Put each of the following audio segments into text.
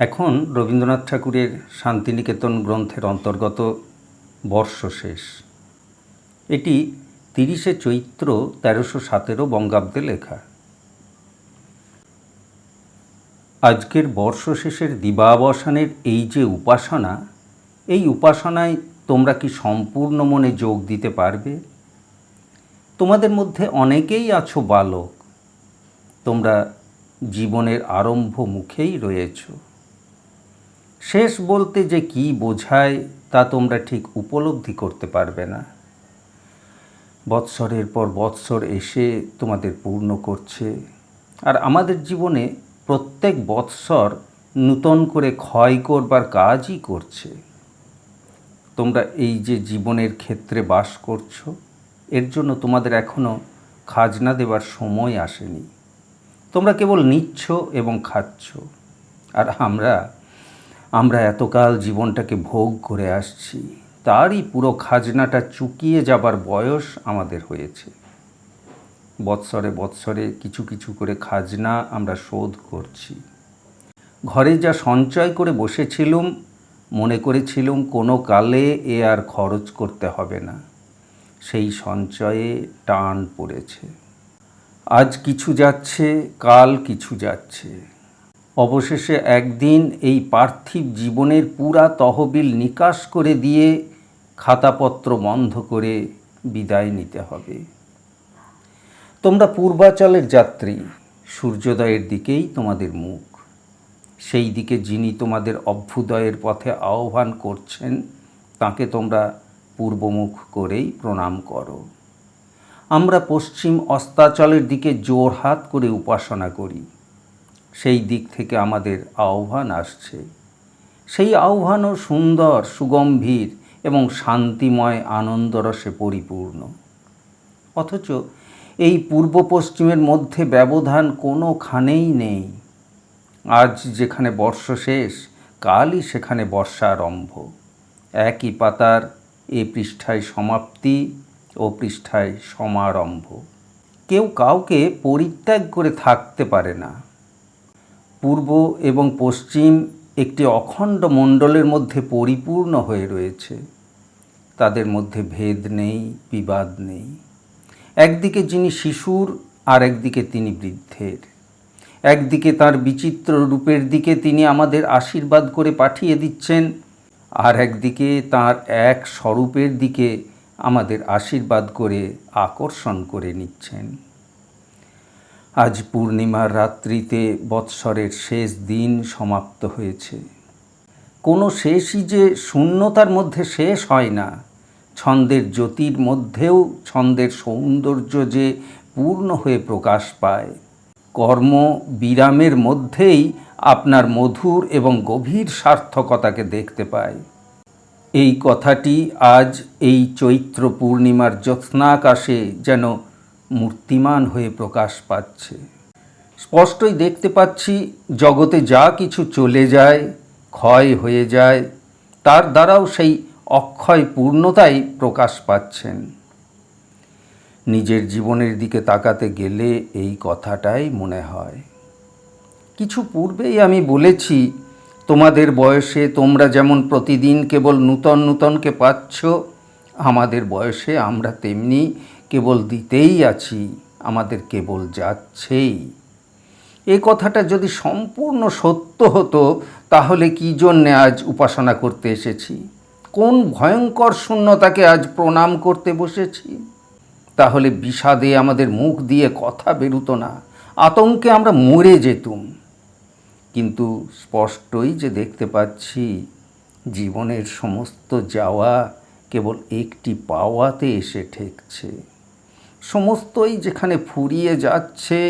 এখন রবীন্দ্রনাথ ঠাকুরের শান্তিনিকেতন গ্রন্থের অন্তর্গত বর্ষ শেষ। এটি তিরিশে চৈত্র তেরোশো সতেরো বঙ্গাব্দে লেখা। আজকের বর্ষ শেষের দিবাবসানের এই যে উপাসনা, এই উপাসনায় তোমরা কি সম্পূর্ণ মনে যোগ দিতে পারবে? তোমাদের মধ্যে অনেকেই আছো বালক। তোমরা জীবনের আরম্ভ মুখেই রয়েছ। শেষ বলতে যে কি বোঝায় তা তোমরা ঠিক উপলব্ধি করতে পারবে না। বৎসরের পর বৎসর এসে তোমাদের পূর্ণ করছে। আর আমাদের জীবনে প্রত্যেক বৎসর নূতন করে ক্ষয় করবার কাজই করছে। তোমরা এই যে জীবনের ক্ষেত্রে বাস করছ, এর জন্য তোমাদের এখনও খাজনা দেবার সময় আসেনি। তোমরা কেবল নিচ্ছ এবং খাচ্ছ। আর আমরা আমরা এতকাল জীবনটাকে ভোগ করে আসছি, তারই পুরো খাজনাটা চুকিয়ে যাবার বয়স আমাদের হয়েছে। বৎসরে বৎসরে কিছু কিছু করে খাজনা আমরা শোধ করছি। ঘরে যা সঞ্চয় করে বসেছিলুম, মনে করেছিলুম কোনো কালে এ আর খরচ করতে হবে না। সেই সঞ্চয়ে টান পড়েছে। আজ কিছু যাচ্ছে, কাল কিছু যাচ্ছে। অবশেষে একদিন এই পার্থিব জীবনের পুরা তহবিল নিকাশ করে দিয়ে খাতাপত্র বন্ধ করে বিদায় নিতে হবে। তোমরা পূর্বাচলের যাত্রী, সূর্যোদয়ের দিকেই তোমাদের মুখ। সেই দিকে যিনি তোমাদের অভ্যুদয়ের পথে আহ্বান করছেন, তাকে তোমরা পূর্বমুখ করেই প্রণাম করো। আমরা পশ্চিম অস্তাচলের দিকে জোর হাত করে উপাসনা করি। সেই দিক থেকে আমাদের আহ্বান আসছে। সেই আহ্বানও সুন্দর, সুগম্ভীর এবং শান্তিময় আনন্দরসে পরিপূর্ণ। অথচ এই পূর্ব পশ্চিমের মধ্যে ব্যবধান কোনোখানেই নেই। আজ যেখানে বর্ষ শেষ, কালই সেখানে বর্ষারম্ভ একই পাতার এ পৃষ্ঠায় সমাপ্তি ও পৃষ্ঠায় সমারম্ভ। কেউ কাউকে পরিত্যাগ করে থাকতে পারে না। পূর্ব এবং পশ্চিম একটি অখণ্ড মণ্ডলের মধ্যে পরিপূর্ণ হয়ে রয়েছে। তাদের মধ্যে ভেদ নেই, বিবাদ নেই। একদিকে যিনি শিশুর, আর একদিকে তিনি বৃদ্ধের। একদিকে তার বিচিত্র রূপের দিকে তিনি আমাদের আশীর্বাদ করে পাঠিয়ে দিচ্ছেন, আর একদিকে তার এক স্বরূপের দিকে আমাদের আশীর্বাদ করে আকর্ষণ করে নিচ্ছেন। আজ পূর্ণিমার রাত্রিতে বৎসরের শেষ দিন সমাপ্ত হয়েছে। কোনো শেষই যে শূন্যতার মধ্যে শেষ হয় না, ছন্দের জ্যোতির মধ্যেও ছন্দের সৌন্দর্য যে পূর্ণ হয়ে প্রকাশ পায়। কর্ম বিরামের মধ্যেই আপনার মধুর এবং গভীর সার্থকতাকে দেখতে পায়। এই কথাটি আজ এই চৈত্র পূর্ণিমার জ্যোৎস্নাকাশে যেন মূর্তিমান হয়ে প্রকাশ পাচ্ছে। স্পষ্টই দেখতে পাচ্ছি, জগতে যা কিছু চলে যায়, ক্ষয় হয়ে যায়, তার দ্বারাও সেই অক্ষয় পূর্ণতাই প্রকাশ পাচ্ছেন। নিজের জীবনের দিকে তাকাতে গেলে এই কথাটাই মনে হয়। কিছু পূর্বেই আমি বলেছি, তোমাদের বয়সে তোমরা যেমন প্রতিদিন কেবল নূতন নূতনকে পাচ্ছ, আমাদের বয়সে আমরা তেমনি কেবল দিতেই আছি, আমাদের কেবল যাচ্ছেই। এ কথাটা যদি সম্পূর্ণ সত্য হতো, তাহলে কী জন্যে আজ উপাসনা করতে এসেছি? কোন ভয়ঙ্কর শূন্যতাকে আজ প্রণাম করতে বসেছি? তাহলে বিষাদে আমাদের মুখ দিয়ে কথা বেরুতো না, আতঙ্কে আমরা মরে যেতুম। কিন্তু স্পষ্টই যে দেখতে পাচ্ছি, জীবনের সমস্ত যাওয়া কেবল একটি পাওয়াতে এসে ঠেকছে। সমস্তই যেখানে ফুরিয়ে যাচ্ছে,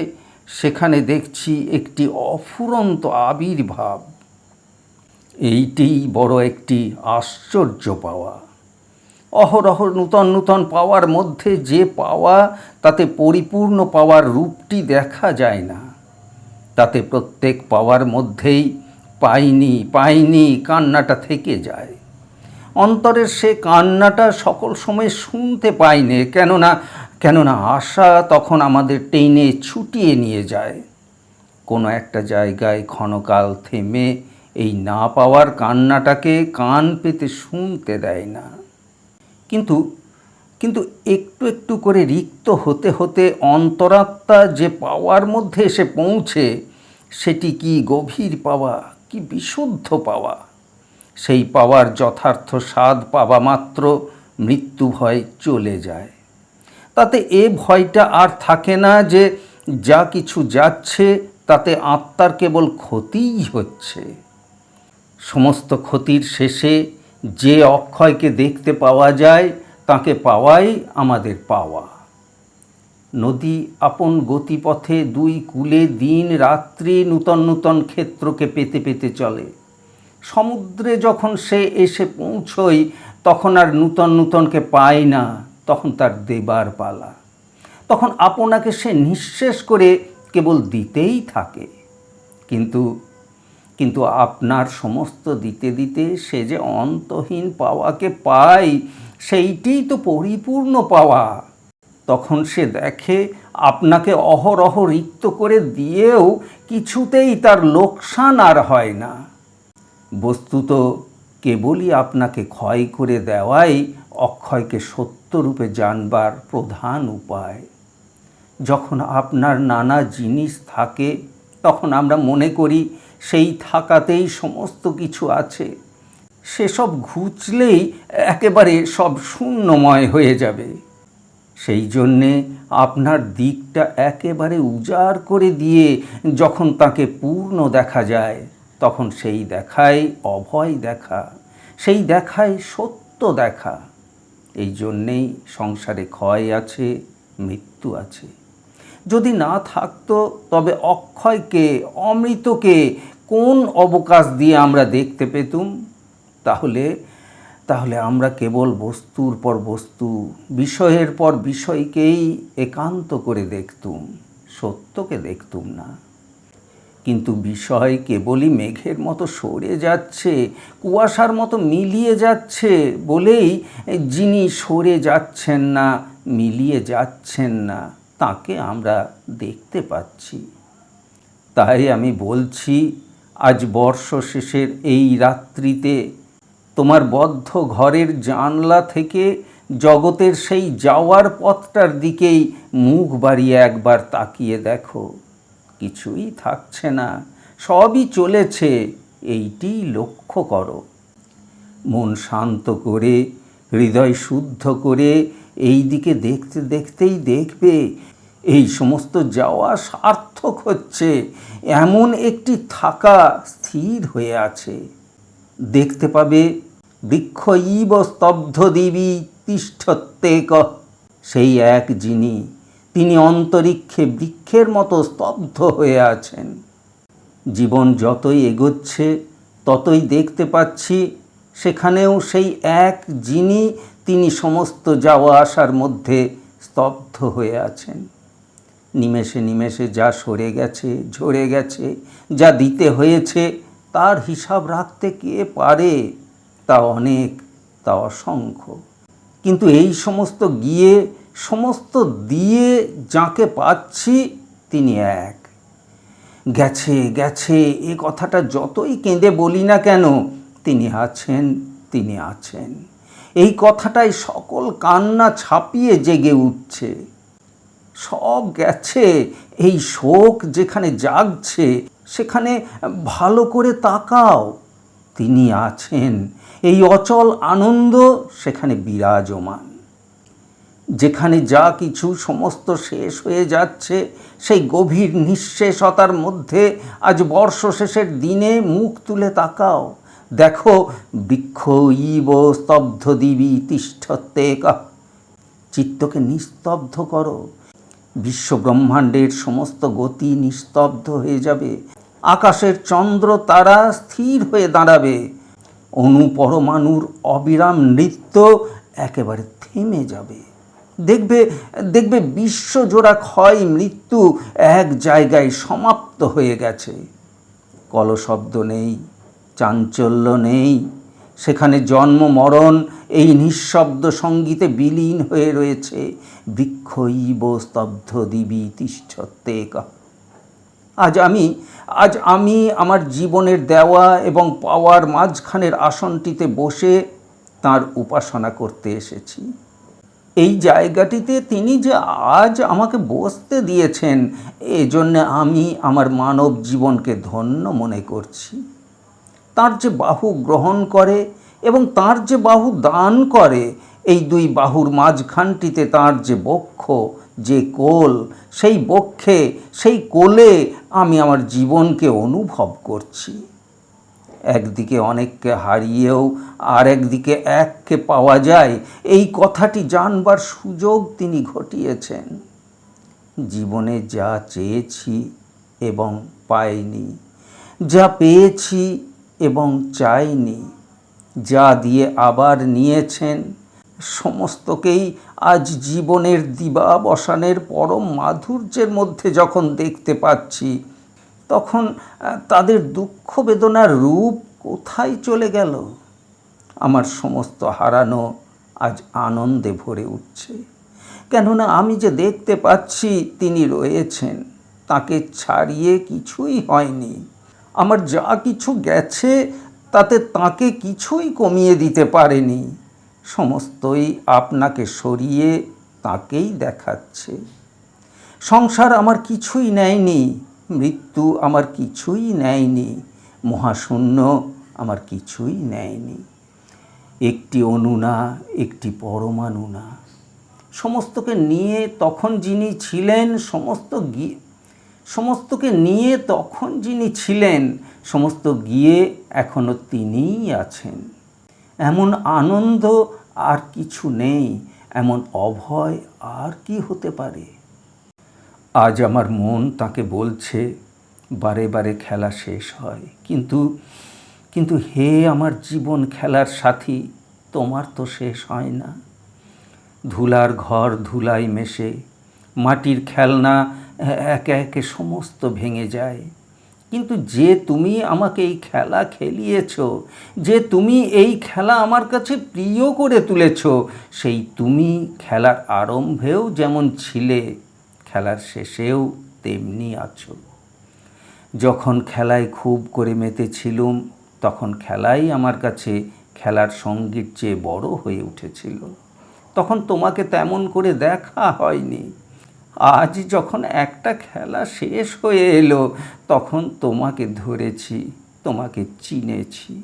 সেখানে দেখছি একটি অফুরন্ত আবির্ভাব। এইটি বড় একটি আশ্চর্য পাওয়া। অহরহ নূতন নূতন পাওয়ার মধ্যে যে পাওয়া, তাতে পরিপূর্ণ পাওয়ার রূপটি দেখা যায় না। তাতে প্রত্যেক পাওয়ার মধ্যেই পাইনি পাইনি কান্নাটা থেকে যায়। অন্তরের সে কান্নাটা সকল সময় শুনতে পাইনে, কেননা কেননা আশা তখন আমাদের টেনে ছুটিয়ে নিয়ে যায়। কোনো একটা জায়গায় ক্ষণকাল থেমে এই না পাওয়ার কান্নাটাকে কান পেতে শুনতে দেয় না। কিন্তু কিন্তু একটু একটু করে রিক্ত হতে হতে অন্তরাত্মা যে পাওয়ার মধ্যে এসে পৌঁছে, সেটি কি গভীর পাওয়া, কি বিশুদ্ধ পাওয়া? সেই পাওয়ার যথার্থ স্বাদ পাওয়া মাত্র মৃত্যু ভয় চলে যায়। তাতে এ ভয়টা আর থাকে না যে যা কিছু যাচ্ছে তাতে আত্মার কেবল ক্ষতিই হচ্ছে। সমস্ত ক্ষতির শেষে যে অক্ষয়কে দেখতে পাওয়া যায়, তাকে পাওয়াই আমাদের পাওয়া। নদী আপন গতিপথে দুই কূলে দিন রাত্রি নূতন নূতন ক্ষেত্রকে পেতে পেতে চলে। সমুদ্রে যখন সে এসে পৌঁছয়, তখন আর নূতন নূতনকে পায় না। তখন তার দেবার পালা। তখন আপনাকে সে নিঃশেষ করে কেবল দিতেই থাকে। কিন্তু কিন্তু আপনার সমস্ত দিতে দিতে সে যে অন্তহীন পাওয়াকে পায়, সেইটিই তো পরিপূর্ণ পাওয়া। তখন সে দেখে, আপনাকে অহরহ রিক্ত করে দিয়েও কিছুতেই তার লোকসান আর হয় না। বস্তুত কেবলই আপনাকে ক্ষয় করে দেওয়াই অক্ষয়কে সত্যরূপে জানবার প্রধান উপায়। যখন আপনার নানা জিনিস থাকে, তখন আমরা মনে করি সেই থাকাতেই সমস্ত কিছু আছে। সেসব ঘুচলেই একেবারে সব শূন্যময় হয়ে যাবে। সেই জন্যে আপনার দিকটা একেবারে উজাড় করে দিয়ে যখন তাকে পূর্ণ দেখা যায়, তখন সেই দেখায় অভয় দেখা, সেই দেখায় সত্য দেখা। এই জন্যেই সংসারে ক্ষয় আছে, মৃত্যু আছে। যদি না থাকতো, তবে অক্ষয়কে, অমৃতকে কোন অবকাশ দিয়ে আমরা দেখতে পেতুম? তাহলে তাহলে আমরা কেবল বস্তুর পর বস্তু, বিষয়ের পর বিষয়কেই একান্ত করে দেখতুম, সত্যকে দেখতুম না। কিন্তু বিষয় কেবলই মেঘের মতো সরে যাচ্ছে, কুয়াশার মতো মিলিয়ে যাচ্ছে বলেই যিনি সরে যাচ্ছেন না, মিলিয়ে যাচ্ছেন না, তাকে আমরা দেখতে পাচ্ছি। তাই আমি বলছি, আজ বর্ষ শেষের এই রাত্রিতে তোমার বদ্ধ ঘরের জানলা থেকে জগতের সেই যাওয়ার পথটার দিকেই মুখ বাড়িয়ে একবার তাকিয়ে দেখো। কিছুই থাকছে না। সবই চলেছে, এইটি লক্ষ্য করো। মন শান্ত করে, হৃদয় শুদ্ধ করে এই দিকে দেখতে দেখতেই দেখবে, এই সমস্ত যাওয়া সার্থক হচ্ছে। এমন একটি থাকা স্থির হয়ে আছে। দেখতে পাবে, বৃক্ষ ইব স্তব্ধ দেবী তিষ্ঠত্তে ক সেই এক যিনি তিনি অন্তরিক্ষে বৃক্ষের মতো স্তব্ধ হয়ে আছেন। জীবন যতই এগোচ্ছে, ততই দেখতে পাচ্ছি সেখানেও সেই এক যিনি তিনি সমস্ত যাওয়া আসার মধ্যে স্তব্ধ হয়ে আছেন। নিমেষে নিমেষে যা সরে গেছে, ঝরে গেছে, যা দিতে হয়েছে, তার হিসাব রাখতে কে পারে, তা অনেক, তা অসংখ্য। কিন্তু এই সমস্ত গিয়ে সমস্ত দিয়ে যাকে পাচ্ছি তিনি এক। গেছে গেছে, এ কথাটা যতই কেঁদে বলি না কেন, তিনি আছেন তিনি আছেন। এই কথাটাই সকল কান্না ছাপিয়ে জেগে উঠছে। সব গেছে, এই শোক যেখানে জাগছে, সেখানে ভালো করে তাকাও, তিনি আছেন। এই অচল আনন্দ সেখানে বিরাজমান। যেখানে যা কিছু সমস্ত শেষ হয়ে যাচ্ছে, সেই গভীর নিঃশেষতার মধ্যে আজ বর্ষ শেষের দিনে মুখ তুলে তাকাও। দেখো, বৃক্ষ ইব স্তব্ধ দিবি তিষ্ঠত্তে চিত্তকে নিস্তব্ধ করো। বিশ্ব ব্রহ্মাণ্ডের সমস্ত গতি নিস্তব্ধ হয়ে যাবে। আকাশের চন্দ্র তারা স্থির হয়ে দাঁড়াবে। অনু পরমাণুর অবিরাম নৃত্য একেবারে থেমে যাবে। দেখবে দেখবে বিশ্বজোড়া ক্ষয় মৃত্যু এক জায়গায় সমাপ্ত হয়ে গেছে। কলশব্দ নেই, চাঞ্চল্য নেই। সেখানে জন্ম, মরণ এই নিঃশব্দ সঙ্গীতে বিলীন হয়ে রয়েছে। বৃক্ষইব স্তব্ধ দিবি তিষ্ঠত্তে আজ আমি আজ আমি আমার জীবনের দেওয়া এবং পাওয়ার মাঝখানের আসনটিতে বসে তার উপাসনা করতে এসেছি। এই জায়গাটিতে তিনি যে আজ আমাকে বসতে দিয়েছেন, এজন্য আমি আমার মানব জীবনকে ধন্য মনে করছি। তার যে বাহু গ্রহণ করে এবং তার যে বাহু দান করে, এই দুই বাহুর মাঝখানটিতে তার যে বক্ষ, যে কোল, সেই বক্ষে, সেই কোলে আমি আমার জীবনকে অনুভব করছি। একদিকে অনেককে হারিয়েও আর একদিকে এককে পাওয়া যায়। এই কথাটি জানবার সুযোগ তিনি ঘটিয়েছেন। জীবনে যা চেয়েছি এবং পাইনি, যা পেয়েছি এবং চাইনি, যা দিয়ে আবার নিয়েছেন, সমস্তকেই আজ জীবনের দিবাবসানের পরম মাধুর্যের মধ্যে যখন দেখতে পাচ্ছি তখন তাদের দুঃখ বেদনার রূপ কোথায় চলে গেল? আমার সমস্ত হারানো আজ আনন্দে ভরে উঠছে। কেননা আমি যে দেখতে পাচ্ছি, তিনি রয়েছেন। তাকে ছাড়িয়ে কিছুই হয়নি। আমার যা কিছু গেছে, তাতে তাকে কিছুই কমিয়ে দিতে পারেনি। সমস্তই আপনাকে সরিয়ে তাকেই দেখাচ্ছে। সংসার আমার কিছুই নেয়নি। মৃত্যু আমার কিছুই নেয়নি, মহাশূন্য আমার কিছুই নেয়নি। একটি অণু না একটি পরমাণু না সমস্তকে নিয়ে তখন যিনি ছিলেন, সমস্ত গিয়ে সমস্তকে নিয়ে তখন যিনি ছিলেন, সমস্ত গিয়ে এখনও তিনিই আছেন। এমন আনন্দ আর কিছু নেই, এমন অভয় আর কি হতে পারে? আজ আমার মন তাকে বলছে, বারে বারে খেলা শেষ হয়। কিন্তু কিন্তু হে আমার জীবন খেলার সাথী, তোমার তো শেষ হয় না। ধুলার ঘর ধুলাই মেশে, মাটির খেলনা একে একে সমস্ত ভেঙে যায়। কিন্তু যে তুমি আমাকে এই খেলা খেলিয়েছ, যে তুমি এই খেলা আমার কাছে প্রিয় করে তুলেছ, সেই তুমি খেলার আরম্ভেও যেমন ছিলে খেলার শেষেও তেমনি আছো। যখন খেলায় খুব করে মেতেছিলুম, তখন খেলাই আমার কাছে খেলার সঙ্গীর চেয়ে বড় হয়ে উঠেছিল। তখন তোমাকে তেমন করে দেখা হয়নি। আজ যখন একটা খেলা শেষ হয়ে এলো, তখন তোমাকে ধরেছি, তোমাকে চিনেছি।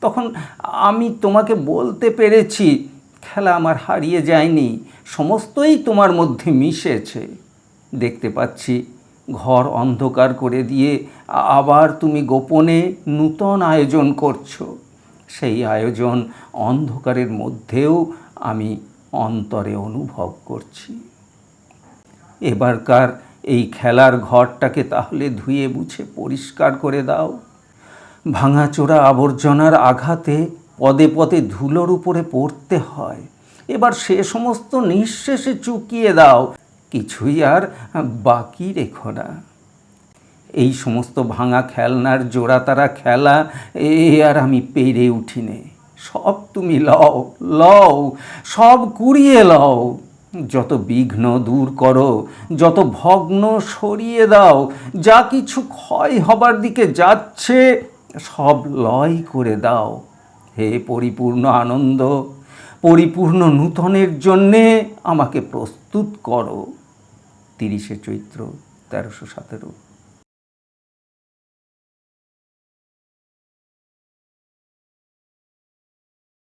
তখন আমি তোমাকে বলতে পেরেছি, খেলা আমার হারিয়ে যায়নি, সমস্তই তোমার মধ্যে মিশেছে। দেখতে পাচ্ছি। ঘর অন্ধকার করে দিয়ে আবার তুমি গোপনে নূতন আয়োজন করছ। সেই আয়োজন অন্ধকারের মধ্যেও আমি অন্তরে অনুভব করছি। এবারকার এই খেলার ঘরটাকে তাহলে ধুয়ে মুছে পরিষ্কার করে দাও। ভাঙাচোরা আবর্জনার আঘাতে পদে পদে ধুলোর উপরে পড়তে হয়। এবার সে সমস্ত নিঃশেষে চুকিয়ে দাও। কিছুই আর বাকি রেখো না। এই সমস্ত ভাঙা খেলনার জোড়া তারা খেলা, এ আর আমি পেরে উঠিনে। সব তুমি লও লও, সব কুড়িয়ে লও। যত বিঘ্ন দূর করো, যত ভগ্ন সরিয়ে দাও, যা কিছু ক্ষয় হবার দিকে যাচ্ছে, সব লয় করে দাও। হে পরিপূর্ণ আনন্দ, পরিপূর্ণ নূতনের জন্যে আমাকে প্রস্তুত করো। তিরিশে চৈত্র তেরোশো সতেরো।